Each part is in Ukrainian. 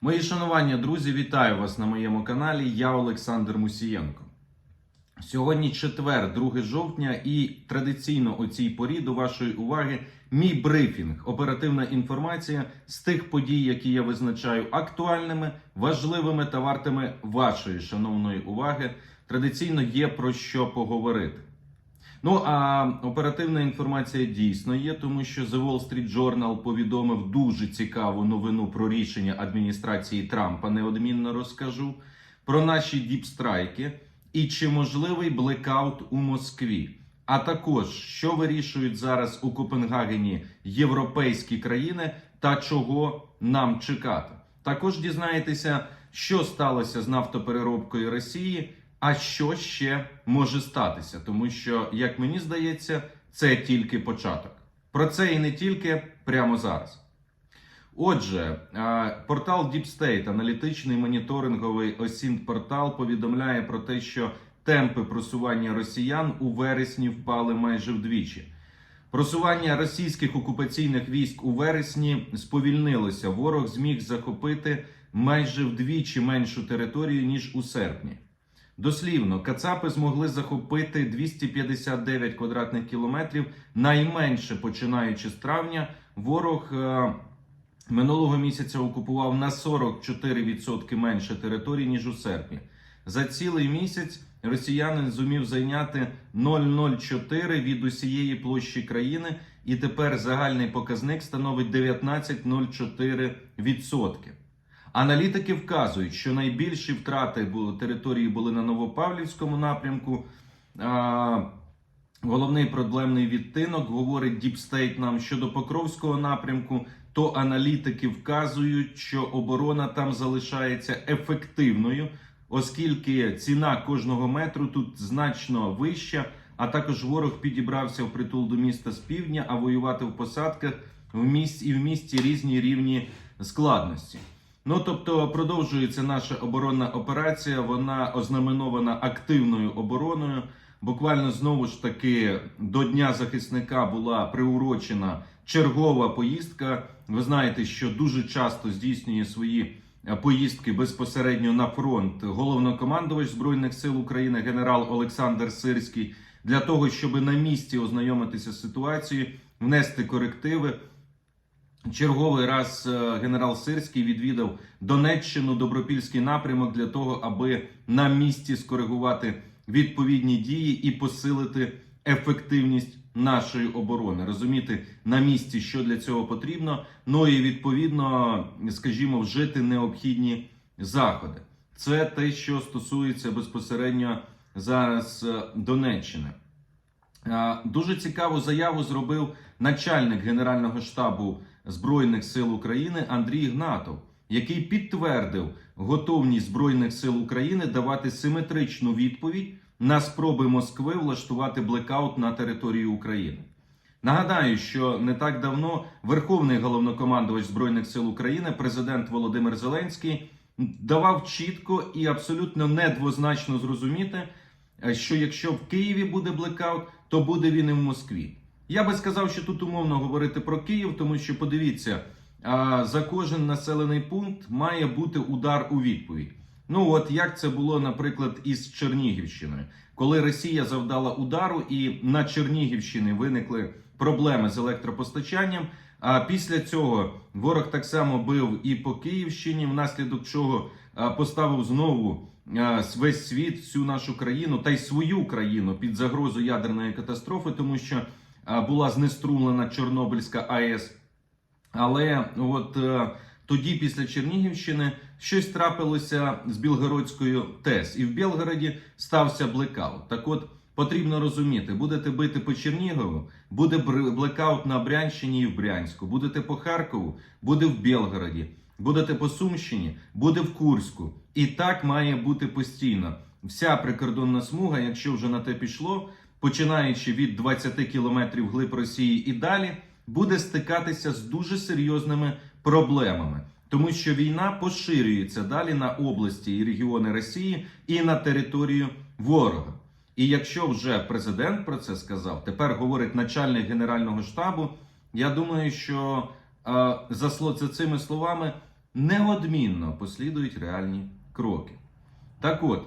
Мої шанування, друзі, вітаю вас на моєму каналі. Я Олександр Мусієнко. Сьогодні четвер, 2 жовтня, і традиційно у цій порі до вашої уваги мій брифінг, оперативна інформація з тих подій, які я визначаю актуальними, важливими та вартими вашої шановної уваги. Традиційно є про що поговорити. Ну а оперативна інформація дійсно є, тому що The Wall Street Journal повідомив дуже цікаву новину про рішення адміністрації Трампа. Неодмінно розкажу про наші діпстрайки і чи можливий блекаут у Москві. А також що вирішують зараз у Копенгагені європейські країни та чого нам чекати. Також дізнаєтеся, що сталося з нафтопереробкою Росії. А що ще може статися? Тому що, як мені здається, це тільки початок. Про це і не тільки прямо зараз. Отже, портал Deep State, аналітичний моніторинговий осінт портал, повідомляє про те, що темпи просування росіян у вересні впали майже вдвічі. Просування російських окупаційних військ у вересні сповільнилося. Ворог зміг захопити майже вдвічі меншу територію ніж у серпні. Дослівно, Кацапи змогли захопити 259 квадратних кілометрів. Найменше починаючи з травня, ворог е, минулого місяця окупував на 44% менше території ніж у серпні. За цілий місяць росіянин зумів зайняти 0,04 від усієї площі країни, і тепер загальний показник становить 19,04%. Аналітики вказують, що найбільші втрати території були на Новопавлівському напрямку. Головний проблемний відтинок говорить Діпстейт нам щодо Покровського напрямку. То аналітики вказують, що оборона там залишається ефективною, оскільки ціна кожного метру тут значно вища. А також ворог підібрався в притул до міста з півдня, а воювати в посадках в місті і в місті різні рівні складності. Ну тобто продовжується наша оборонна операція. Вона ознаменована активною обороною. Буквально знову ж таки до Дня захисника була приурочена чергова поїздка. Ви знаєте, що дуже часто здійснює свої е, поїздки безпосередньо на фронт головнокомандувач збройних сил України генерал Олександр Сирський для того, щоб на місці ознайомитися з ситуацією, внести корективи. Черговий раз е, генерал Сирський відвідав Донеччину, Добропільський напрямок для того, аби на місці скоригувати відповідні дії і посилити ефективність нашої оборони. Розуміти на місці, що для цього потрібно. Ну і відповідно, скажімо, вжити необхідні заходи. Це те, що стосується безпосередньо зараз е, Донеччини. Е, Дуже цікаву заяву зробив начальник Генерального штабу Збройних сил України Андрій Гнатов, який підтвердив готовність Збройних сил України давати симетричну відповідь на спроби Москви влаштувати блекаут на території України. Нагадаю, що не так давно Верховний головнокомандувач Збройних сил України, президент Володимир Зеленський, давав чітко і абсолютно недвозначно зрозуміти, що якщо в Києві буде блекаут, то буде він і в Москві. Я би сказав, що тут умовно говорити про Київ, тому що подивіться, за кожен населений пункт має бути удар у відповідь. Ну от як це було, наприклад, із Чернігівщиною, коли Росія завдала удару, і на Чернігівщині виникли проблеми з електропостачанням. А після цього ворог так само бив і по Київщині, внаслідок чого поставив знову весь світ, всю нашу країну та й свою країну під загрозу ядерної катастрофи, тому що була знеструмлена Чорнобильська АЕС. Але от е, тоді, після Чернігівщини, щось трапилося з Білгородською ТЕС, і в Білгороді стався блекаут. Так от потрібно розуміти, будете бити по Чернігову, буде блекаут на Брянщині і в Брянську, будете по Харкову, буде в Білгороді, будете по Сумщині, буде в Курську. І так має бути постійно. Вся прикордонна смуга, якщо вже на те пішло, починаючи від 20 кілометрів глиб Росії і далі, буде стикатися з дуже серйозними проблемами, тому що війна поширюється далі на області і регіони Росії і на територію ворога. І якщо вже президент про це сказав, тепер говорить начальник генерального штабу. Я думаю, що е, за цими словами неодмінно послідують реальні кроки. Так от,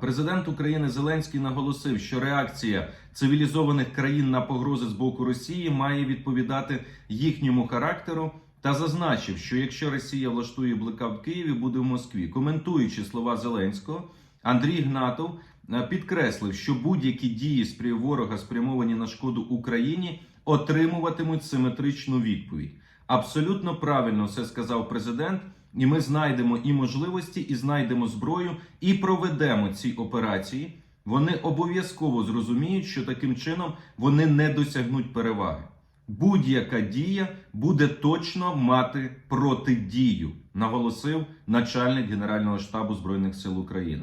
президент України Зеленський наголосив, що реакція цивілізованих країн на погрози з боку Росії має відповідати їхньому характеру. Та зазначив, що якщо Росія влаштує блекаут в Києві, буде в Москві. Коментуючи слова Зеленського, Андрій Гнатов е, підкреслив, що будь-які дії спря- ворога спрямовані на шкоду Україні, отримуватимуть симетричну відповідь. Абсолютно правильно все сказав президент, і ми знайдемо і можливості, і знайдемо зброю, і проведемо ці операції. Вони обов'язково зрозуміють, що таким чином вони не досягнуть переваги. Будь-яка дія буде точно мати протидію, наголосив начальник Генерального штабу Збройних сил України.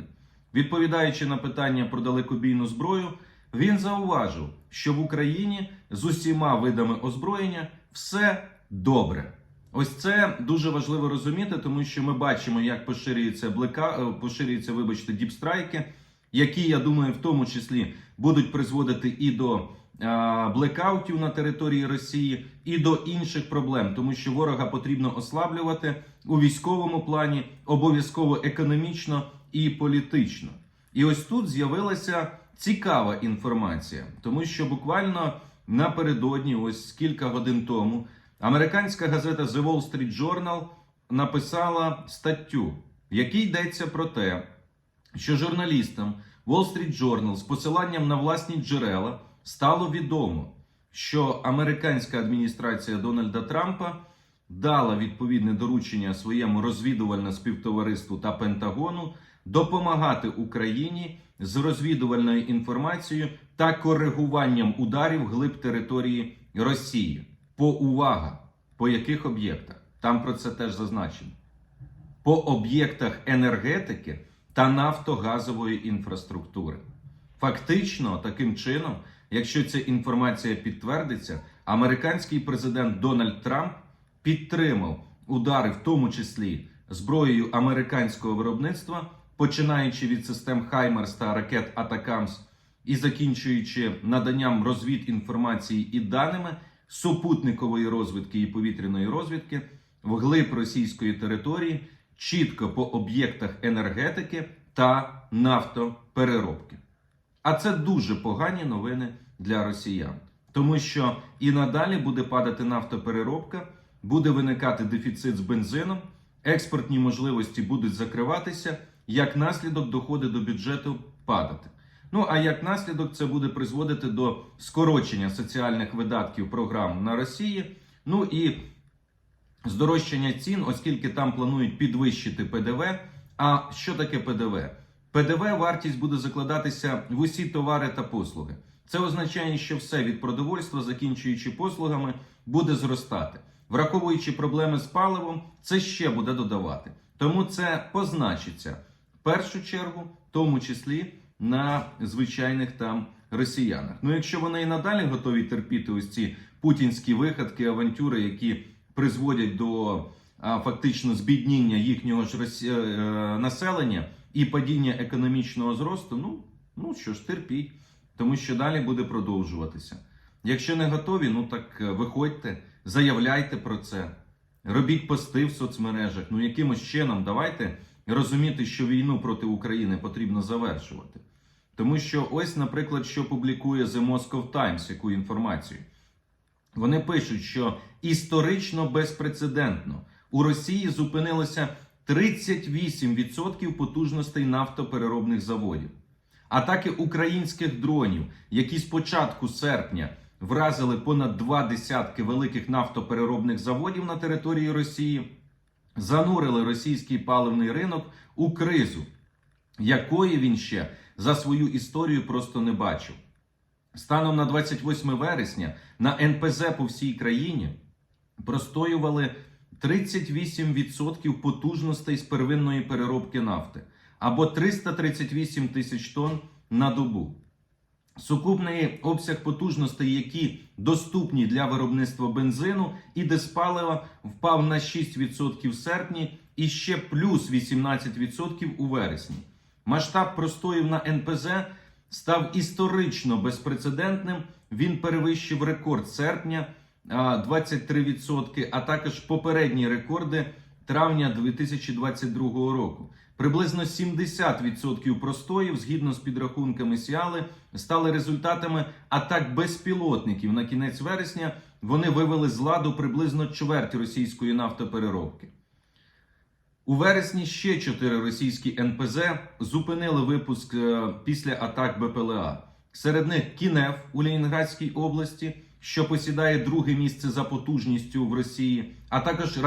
Відповідаючи на питання про далекобійну зброю, він зауважив, що в Україні з усіма видами озброєння все добре. Ось це дуже важливо розуміти, тому що ми бачимо, як поширюється блика, е, поширюються, вибачте, діпстрайки, які, я думаю, в тому числі будуть призводити і до а, блекаутів на території Росії, і до інших проблем, тому що ворога потрібно ослаблювати у військовому плані, обов'язково економічно і політично. І ось тут з'явилася цікава інформація, тому що буквально напередодні, ось кілька годин тому, американська газета The Wall Street Journal написала статтю, в якій йдеться про те, що журналістам Wall Street Journal з посиланням на власні джерела стало відомо, що американська адміністрація Дональда Трампа дала відповідне доручення своєму розвідувальному співтовариству та Пентагону допомагати Україні з розвідувальною інформацією та коригуванням ударів глиб території Росії. По увага, по яких об'єктах? Там про це теж зазначено. По об'єктах енергетики та нафтогазової інфраструктури. Фактично, таким чином, якщо ця інформація підтвердиться, американський президент Дональд Трамп підтримав удари, в тому числі зброєю американського виробництва, починаючи від систем Хаймерс та ракет Атакамс і закінчуючи наданням розвід інформації і даними супутникової розвідки і повітряної розвідки вглиб російської території, чітко по об'єктах енергетики та нафтопереробки. А це дуже погані новини для росіян, тому що і надалі буде падати нафтопереробка, буде виникати дефіцит з бензином, експортні можливості будуть закриватися, як наслідок доходи до бюджету падати. Ну а як наслідок, це буде призводити до скорочення соціальних видатків програм на Росії. Ну і здорожчання цін, оскільки там планують підвищити ПДВ. А що таке ПДВ? ПДВ вартість буде закладатися в усі товари та послуги. Це означає, що все від продовольства, закінчуючи послугами, буде зростати. Враховуючи проблеми з паливом, це ще буде додавати. Тому це позначиться в першу чергу, в тому числі на звичайних там росіянах. Ну, якщо вони і надалі готові терпіти ось ці путінські виходки, авантюри, які призводять до а, фактично збідніння їхнього ж росі... е, населення і падіння економічного зросту, ну, ну що ж, терпіть, тому що далі буде продовжуватися. Якщо не готові, ну так е, виходьте, заявляйте про це, робіть пости в соцмережах. Ну якимось чином давайте розуміти, що війну проти України потрібно завершувати. Тому що ось, наприклад, що публікує The Moscow Times, яку інформацію. Вони пишуть, що історично безпрецедентно у Росії зупинилося 38% потужностей нафтопереробних заводів. Атаки українських дронів, які з початку серпня вразили понад два десятки великих нафтопереробних заводів на території Росії, занурили російський паливний ринок у кризу, якої він ще за свою історію просто не бачив. Станом на 28 вересня на НПЗ по всій країні простоювали 38% потужностей з первинної переробки нафти або 338 тисяч тонн на добу. Сукупний обсяг потужностей, які доступні для виробництва бензину і диспалива, впав на 6% в серпні і ще плюс 18% у вересні. Масштаб простоїв на НПЗ став історично безпрецедентним. Він перевищив рекорд серпня а, 23%, а також попередні рекорди травня 2022 року. Приблизно 70% простоїв, згідно з підрахунками Сіали, стали результатами атак безпілотників. На кінець вересня вони вивели з ладу приблизно чверть російської нафтопереробки. У вересні ще чотири російські НПЗ зупинили випуск е, після атак БПЛА. Серед них Кінев у Ленінградській області, що посідає друге місце за потужністю в Росії, а також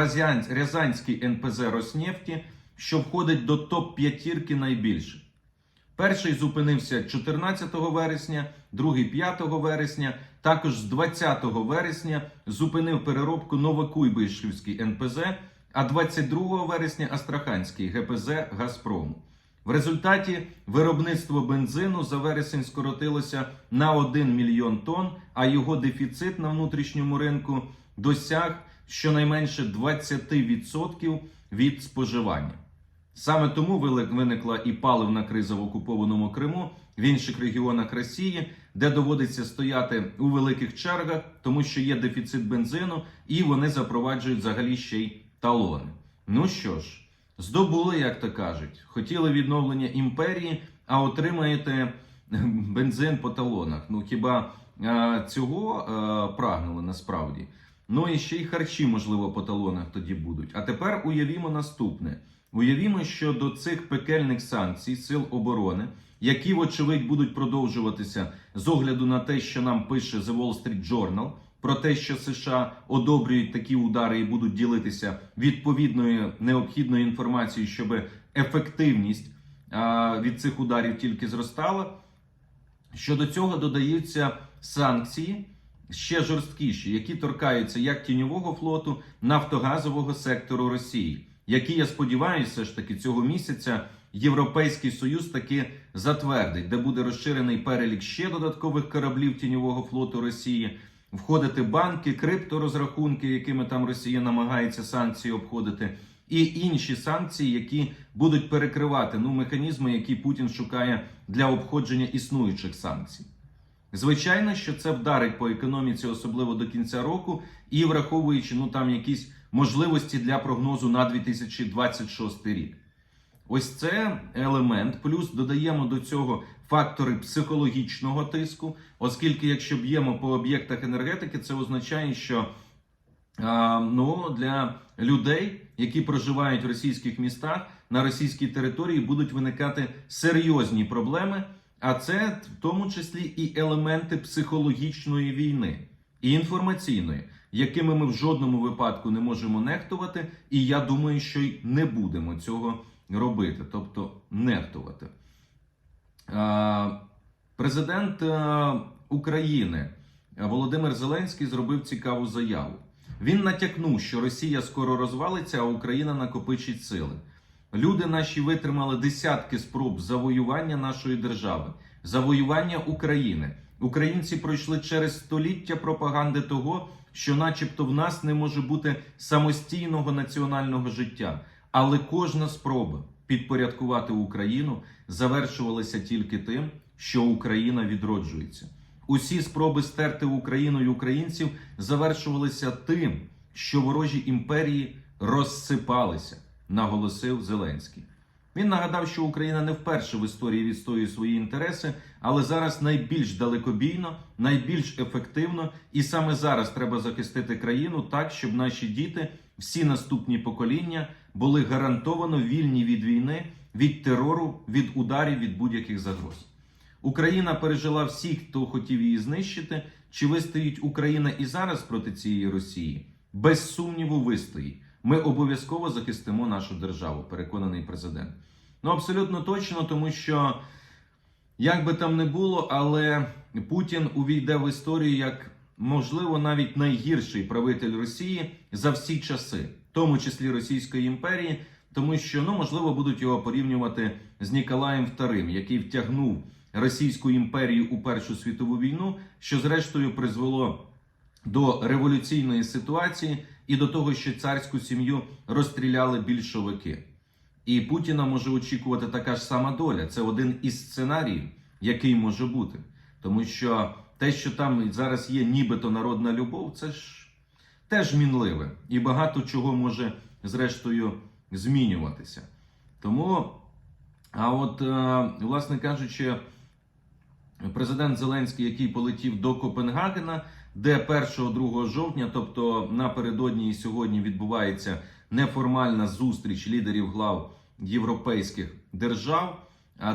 Рязанський НПЗ Роснефті, що входить до топ-п'ятірки найбільших. Перший зупинився 14 вересня, другий 5 вересня. Також з 20 вересня зупинив переробку Новокуйбишевський НПЗ, а 22 вересня Астраханський ГПЗ Газпрому. В результаті виробництво бензину за вересень скоротилося на 1 мільйон тонн, а його дефіцит на внутрішньому ринку досяг щонайменше 20% від споживання. Саме тому виникла і паливна криза в окупованому Криму, в інших регіонах Росії, де доводиться стояти у великих чергах, тому що є дефіцит бензину, і вони запроваджують взагалі ще й талони. Ну що ж, здобули, як то кажуть, хотіли відновлення імперії, а отримаєте бензин по талонах. Ну хіба е, цього е, прагнули насправді? Ну і ще й харчі, можливо, по талонах тоді будуть. А тепер уявімо наступне: уявімо, що до цих пекельних санкцій сил оборони, які, вочевидь, будуть продовжуватися з огляду на те, що нам пише The Wall Street Journal, про те, що США одобрюють такі удари і будуть ділитися відповідною необхідною інформацією, щоб ефективність від цих ударів тільки зростала. Щодо цього додаються санкції ще жорсткіші, які торкаються як тіньового флоту, нафтогазового сектору Росії, які я сподіваюся, ж таки цього місяця Європейський Союз таки затвердить, де буде розширений перелік ще додаткових кораблів тіньового флоту Росії, входити банки, крипторозрахунки, якими там Росія намагається санкції обходити, і інші санкції, які будуть перекривати ну механізми, які Путін шукає для обходження існуючих санкцій. Звичайно, що це вдарить по економіці, особливо до кінця року, і враховуючи ну там якісь можливості для прогнозу на 2026 рік. Ось це елемент. Плюс додаємо до цього фактори психологічного тиску, оскільки, якщо б'ємо по об'єктах енергетики, це означає, що ну, для людей, які проживають в російських містах на російській території, будуть виникати серйозні проблеми. А це в тому числі і елементи психологічної війни і інформаційної, якими ми в жодному випадку не можемо нехтувати, і я думаю, що й не будемо цього робити, тобто нехтувати. А, Президент України Володимир Зеленський зробив цікаву заяву. Він натякнув, що Росія скоро розвалиться, а Україна накопичить сили. Люди наші витримали десятки спроб завоювання нашої держави, завоювання України. Українці пройшли через століття пропаганди того, що, начебто, в нас не може бути самостійного національного життя. Але кожна спроба підпорядкувати Україну завершувалася тільки тим, що Україна відроджується. Усі спроби стерти Україну і українців завершувалися тим, що ворожі імперії розсипалися, наголосив Зеленський. Він нагадав, що Україна не вперше в історії відстоює свої інтереси, але зараз найбільш далекобійно, найбільш ефективно, і саме зараз треба захистити країну так, щоб наші діти, всі наступні покоління, були гарантовано вільні від війни, від терору, від ударів, від будь-яких загроз. Україна пережила всіх, хто хотів її знищити. Чи вистоїть Україна і зараз проти цієї Росії? Без сумніву, вистоїть. Ми обов'язково захистимо нашу державу, переконаний президент. Ну абсолютно точно, тому що як би там не було, але Путін увійде в історію як можливо навіть найгірший правитель Росії за всі часи, тому числі Російської імперії, тому що ну можливо будуть його порівнювати з Ніколаєм II, який втягнув Російську імперію у Першу світову війну, що зрештою призвело до революційної ситуації і до того, що царську сім'ю розстріляли більшовики. І Путіна може очікувати така ж сама доля. Це один із сценаріїв, який може бути. Тому що те, що там зараз є нібито народна любов, це ж теж мінливе і багато чого може зрештою змінюватися. Тому, а от, е, власне кажучи, президент Зеленський, який полетів до Копенгагена, де 1-2 жовтня, тобто напередодні і сьогодні відбувається неформальна зустріч лідерів глав європейських держав,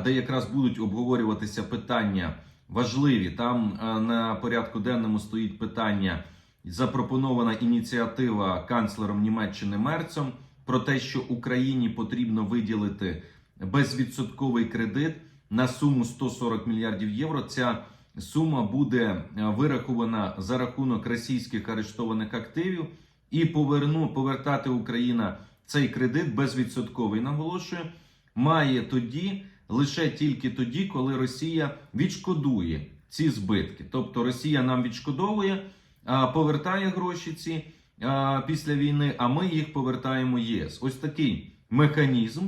де якраз будуть обговорюватися питання важливі. Там е, на порядку денному стоїть питання. Запропонована ініціатива канцлером Німеччини Мерцом про те, що Україні потрібно виділити безвідсотковий кредит на суму 140 мільярдів євро. Ця сума буде е, вирахована за рахунок російських арештованих активів і поверну повертати Україна цей кредит безвідсотковий. Наголошую, має тоді лише тільки тоді, коли Росія відшкодує ці збитки. Тобто Росія нам відшкодовує, повертає гроші ці після війни, а ми їх повертаємо ЄС. Ось такий механізм.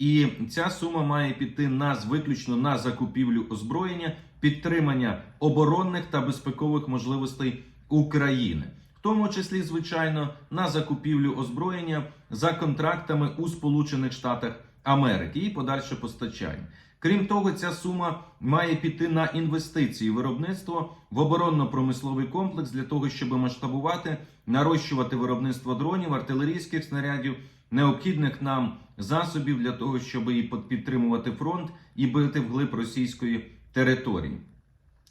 І ця сума має піти на виключно на закупівлю озброєння, підтримання оборонних та безпекових можливостей України, в тому числі, звичайно, на закупівлю озброєння за контрактами у Сполучених Штатах Америки і подальше постачання. Крім того, ця сума має піти на інвестиції виробництво в оборонно-промисловий комплекс для того, щоб масштабувати, нарощувати виробництво дронів, артилерійських снарядів, необхідних нам засобів для того, щоб і підтримувати фронт і бити вглиб російської території.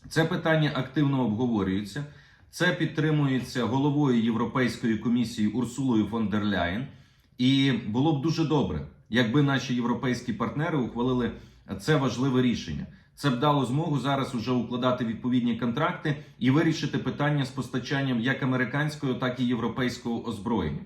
Це питання активно обговорюється. Це підтримується головою Європейської комісії Урсулою фон дер Ляєн. І було б дуже добре, якби наші європейські партнери ухвалили це важливе рішення. Це б дало змогу зараз уже укладати відповідні контракти і вирішити питання з постачанням як американського, так і європейського озброєння.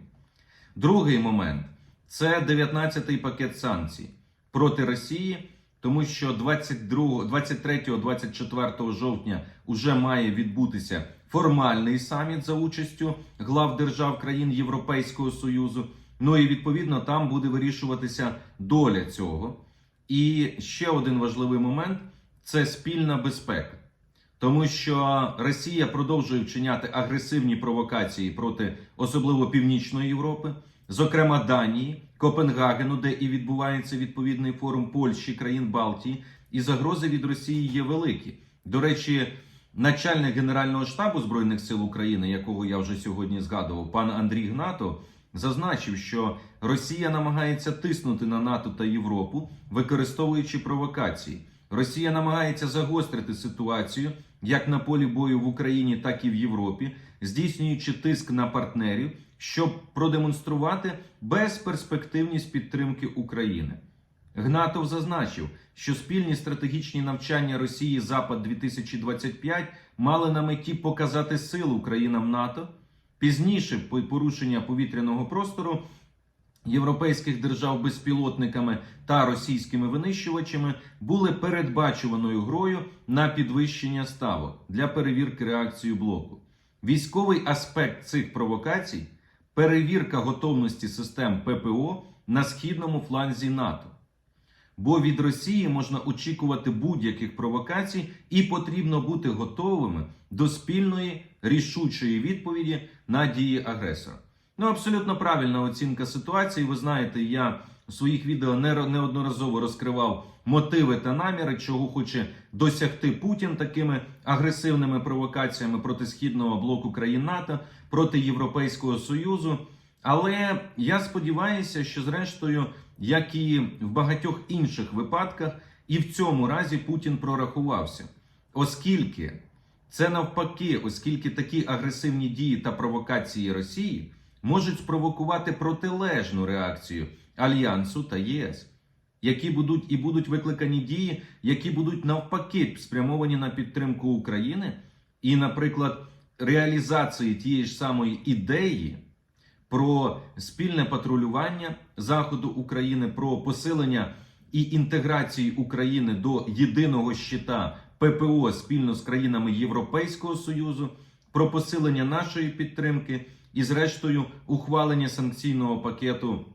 Другий момент це 19-й пакет санкцій проти Росії, тому що 23-24 жовтня вже має відбутися формальний саміт за участю глав держав країн Європейського Союзу. Ну і відповідно там буде вирішуватися доля цього. І ще один важливий момент це спільна безпека, тому що Росія продовжує вчиняти агресивні провокації проти особливо Північної Європи, зокрема Данії, Копенгагену, де і відбувається відповідний форум Польщі, країн Балтії, і загрози від Росії є великі. До речі, начальник Генерального штабу збройних сил України, якого я вже сьогодні згадував, пан Андрій Гнатов, зазначив, що Росія намагається тиснути на НАТО та Європу, використовуючи провокації. Росія намагається загострити ситуацію як на полі бою в Україні, так і в Європі, здійснюючи тиск на партнерів, щоб продемонструвати безперспективність підтримки України. Гнатов зазначив, що спільні стратегічні навчання Росії Запад 2025 мали на меті показати силу країнам НАТО. Пізніше порушення повітряного простору європейських держав безпілотниками та російськими винищувачами були передбачуваною грою на підвищення ставок для перевірки реакції блоку. Військовий аспект цих провокацій перевірка готовності систем ППО на східному фланзі НАТО. Бо від Росії можна очікувати будь-яких провокацій, і потрібно бути готовими до спільної рішучої відповіді на дії агресора. Ну, абсолютно правильна оцінка ситуації. Ви знаєте, я у своїх відео неодноразово розкривав мотиви та наміри, чого хоче досягти Путін такими агресивними провокаціями проти східного блоку країн НАТО, проти Європейського Союзу. Але я сподіваюся, що зрештою, як і в багатьох інших випадках, і в цьому разі Путін прорахувався, оскільки це навпаки, оскільки такі агресивні дії та провокації Росії можуть спровокувати протилежну реакцію Альянсу та ЄС, які будуть і будуть викликані дії, які будуть навпаки спрямовані на підтримку України, і, наприклад, реалізації тієї ж самої ідеї про спільне патрулювання заходу України, про посилення і інтеграцію України до єдиного щита ППО спільно з країнами Європейського Союзу, про посилення нашої підтримки і, зрештою, ухвалення санкційного пакету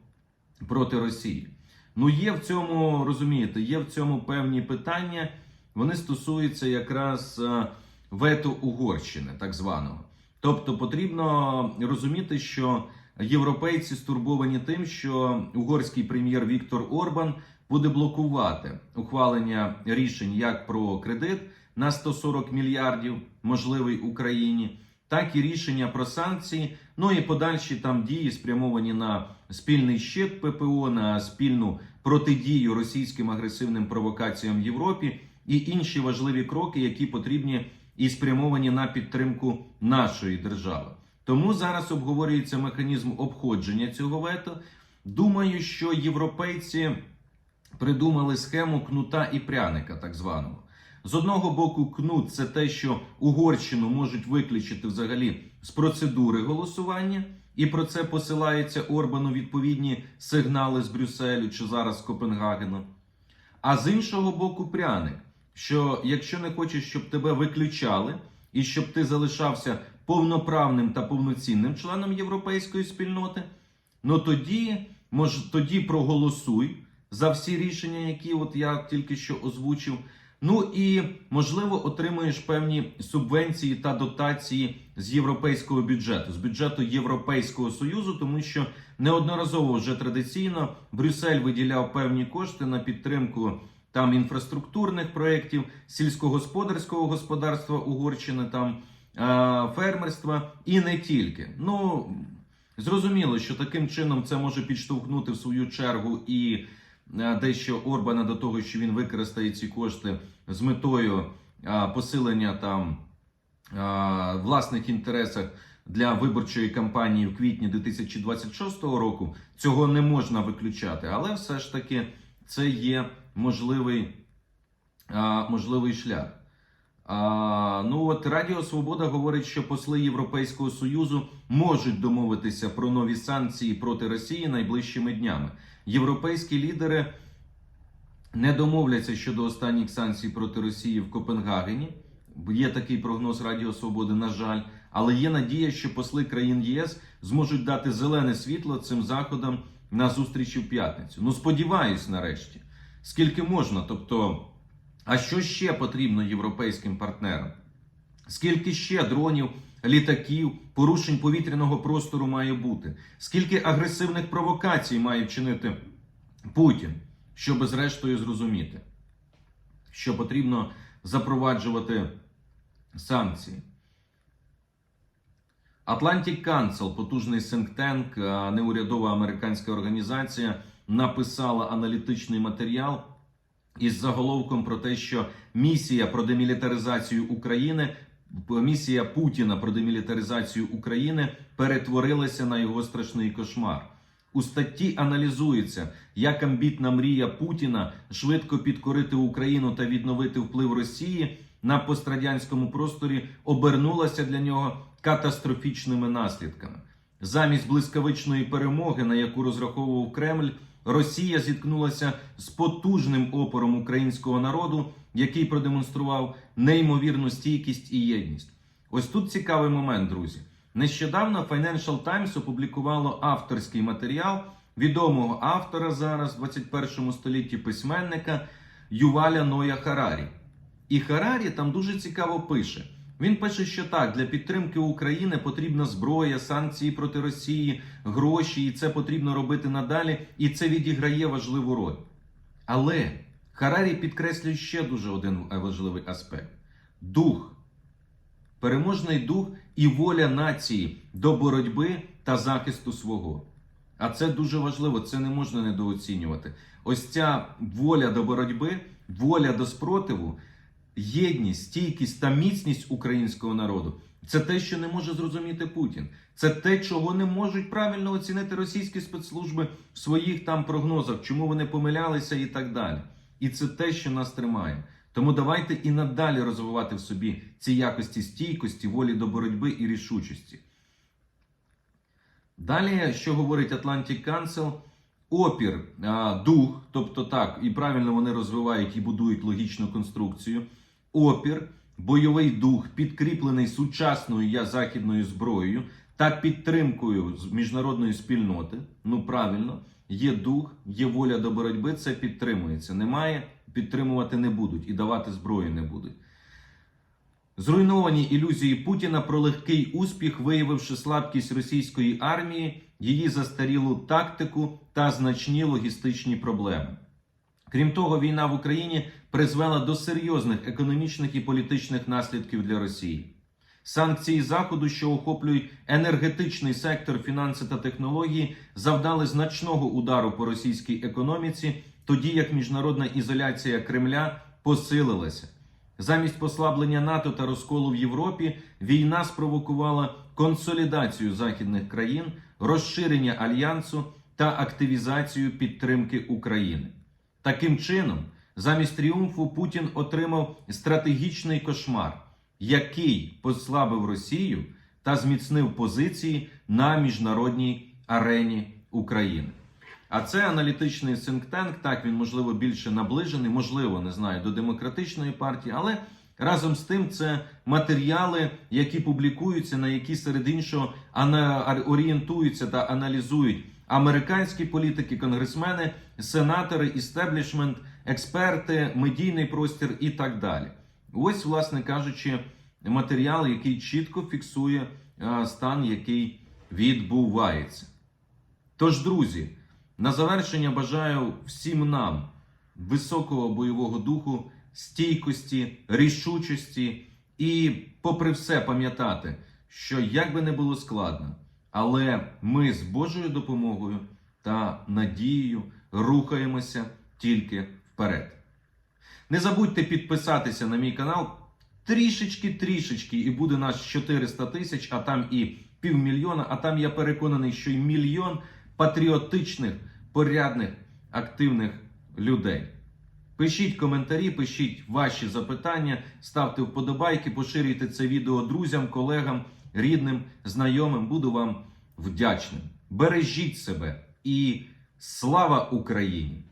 проти Росії. Ну, є в цьому, розумієте, є в цьому певні питання. Вони стосуються якраз е, вето Угорщини, так званого. Тобто потрібно розуміти, що європейці стурбовані тим, що угорський прем'єр Віктор Орбан буде блокувати ухвалення рішень як про кредит на 140 мільярдів, можливий Україні, так і рішення про санкції. Ну і подальші там дії спрямовані на спільний щит ППО, на спільну протидію російським агресивним провокаціям в Європі і інші важливі кроки, які потрібні і спрямовані на підтримку нашої держави. Тому зараз обговорюється механізм обходження цього вето. Думаю, що європейці придумали схему кнута і пряника, так званого. З одного боку, кнут це те, що Угорщину можуть виключити взагалі з процедури голосування, і про це посилаються Орбану відповідні сигнали з Брюсселю чи зараз з Копенгагену. А з іншого боку, пряник, що якщо не хочеш, щоб тебе виключали, і щоб ти залишався повноправним та повноцінним членом європейської спільноти, ну тоді, мож, тоді проголосуй за всі рішення, які от я тільки що озвучив. Ну і можливо отримуєш певні субвенції та дотації з європейського бюджету, з бюджету Європейського союзу, тому що неодноразово вже традиційно Брюссель виділяв певні кошти на підтримку там інфраструктурних проєктів, сільськогосподарського господарства Угорщини, там фермерства і не тільки. Ну зрозуміло, що таким чином це може підштовхнути в свою чергу і е, дещо Орбана до того, що він використає ці кошти з метою е, посилення там е, власних інтересах для виборчої кампанії в квітні 2026 року. Цього не можна виключати, але все ж таки це є можливий, можливий шлях. А, ну от Радіо Свобода говорить, що посли Європейського Союзу можуть домовитися про нові санкції проти Росії найближчими днями. Європейські лідери не домовляться щодо останніх санкцій проти Росії в Копенгагені. Є такий прогноз Радіо Свободи, на жаль, але є надія, що посли країн ЄС зможуть дати зелене світло цим заходам на зустрічі в п'ятницю. Ну сподіваюсь, нарешті, скільки можна. Тобто, а що ще потрібно європейським партнерам? Скільки ще дронів, літаків, порушень повітряного простору має бути? Скільки агресивних провокацій має вчинити Путін, щоб зрештою зрозуміти, що потрібно запроваджувати санкції? Atlantic Council, потужний синктенк, неурядова американська організація, написала аналітичний матеріал із заголовком про те, що місія про демілітаризацію України, місія Путіна про демілітаризацію України перетворилася на його страшний кошмар. У статті аналізується, як амбітна мрія Путіна швидко підкорити Україну та відновити вплив Росії на пострадянському просторі обернулася для нього катастрофічними наслідками. Замість блискавичної перемоги, на яку розраховував Кремль, Росія зіткнулася з потужним опором українського народу, який продемонстрував неймовірну стійкість і єдність. Ось тут цікавий момент, друзі. Нещодавно Financial Times опублікувало авторський матеріал відомого автора зараз, в 21 столітті письменника Юваля Ноя Харарі. І Харарі там дуже цікаво пише. Він пише, що так, для підтримки України потрібна зброя, санкції проти Росії, гроші, і це потрібно робити надалі, і це відіграє важливу роль. Але Харарі підкреслює ще дуже один важливий аспект: дух, переможний дух і воля нації до боротьби та захисту свого. А це дуже важливо, це не можна недооцінювати. Ось ця воля до боротьби, воля до спротиву єдність, стійкість та міцність українського народу це те, що не може зрозуміти Путін. Це те, чого не можуть правильно оцінити російські спецслужби в своїх там прогнозах, чому вони помилялися і так далі. І це те, що нас тримає. Тому давайте і надалі розвивати в собі ці якості стійкості, волі до боротьби і рішучості. Далі, що говорить Atlantic Council, опір, дух, тобто так, і правильно вони розвивають і будують логічну конструкцію опір, бойовий дух, підкріплений сучасною західною зброєю та підтримкою міжнародної спільноти. Ну правильно, є дух, є воля до боротьби. Це підтримується. Немає, підтримувати не будуть і давати зброю не будуть. Зруйновані ілюзії Путіна про легкий успіх, виявивши слабкість російської армії, її застарілу тактику та значні логістичні проблеми. Крім того, війна в Україні призвела до серйозних економічних і політичних наслідків для Росії. Санкції Заходу, що охоплюють енергетичний сектор, фінанси та технології, завдали значного удару по російській економіці, тоді як міжнародна ізоляція Кремля посилилася. Замість послаблення НАТО та розколу в Європі війна спровокувала консолідацію західних країн, розширення альянсу та активізацію підтримки України. Таким чином, замість тріумфу Путін отримав стратегічний кошмар, який послабив Росію та зміцнив позиції на міжнародній арені України. А це аналітичний синктенк. Так він можливо більше наближений, можливо, не знаю, до демократичної партії, але разом з тим це матеріали, які публікуються, на які серед іншого орієнтуються та аналізують американські політики, конгресмени, сенатори, істеблішмент, експерти, медійний простір і так далі. Ось, власне кажучи, матеріал, який чітко фіксує е, стан, який відбувається. Тож, друзі, на завершення бажаю всім нам високого бойового духу, стійкості, рішучості і, попри все, пам'ятати, що як би не було складно, але ми з Божою допомогою та надією рухаємося тільки вперед. Не забудьте підписатися на мій канал трішечки, трішечки, і буде нас 400 тисяч, а там і півмільйона, а там я переконаний, що й мільйон патріотичних, порядних, активних людей. Пишіть коментарі, пишіть ваші запитання, ставте вподобайки, поширюйте це відео друзям, колегам, рідним, знайомим. Буду вам вдячним. Бережіть себе і слава Україні!